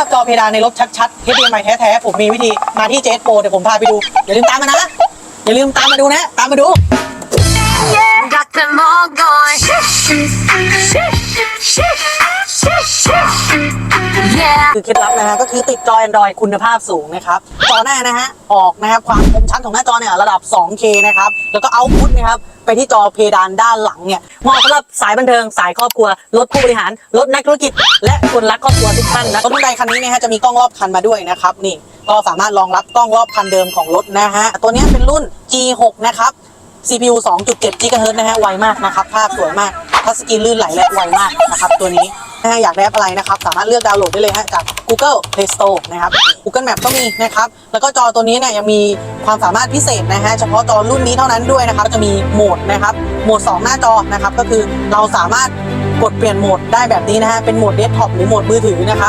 าพจอเพดานในรถชัดๆ HDMI แท้ๆ ผมมีวิธีมาที่เจสโปรเดี๋ยวผมพาไปดู อย่าลืมตามมานะ อย่าลืมตามมาดูนะ ตามมาดู Got them all going. คือเคล็ดลับนะฮะก็คือติดจอ Android คุณภาพสูงนะครับ จอหน้านะฮะออกนะครับความคมชัดของหน้าจอเนี่ยระดับ 2K นะครับ แล้วก็เอาพุทนะครับไปที่จอเพดานด้านหลังเนี่ยเหมาะสำหรับสายบันเทิงสายครอบครัว รถผู้บริหาร รถนักธุรกิจ และคนรักครอบครัวทุกท่านนะรถทุนใดคันนี้นะฮะจะมีกล้องรอบคันมาด้วยนะครับนี่ก็สามารถรองรับกล้องรอบคันเดิมของรถนะฮะตัวนี้เป็นรุ่น G6 นะครับ CPU 2.7 GHz นะฮะไวมากนะครับภาพสวยมากทัชสกรีนลื่นไหลและไวมากนะครับตัวนี้ นะฮะอยากได้แอปอะไรนะครับ สามารถเลือกดาวน์โหลดได้เลยฮะจาก Google Play Store นะครับ Google Map ก็มีนะครับ แล้วก็จอตัวนี้เนี่ยยังมีความสามารถพิเศษนะฮะเฉพาะจอรุ่นนี้เท่านั้นด้วยนะครับจะมีโหมดนะครับโหมด 2 หน้าจอนะครับก็คือเราสามารถกดเปลี่ยนโหมดได้แบบนี้นะฮะเป็นโหมดเดสก์ท็อปหรือโหมดมือถือนะครับ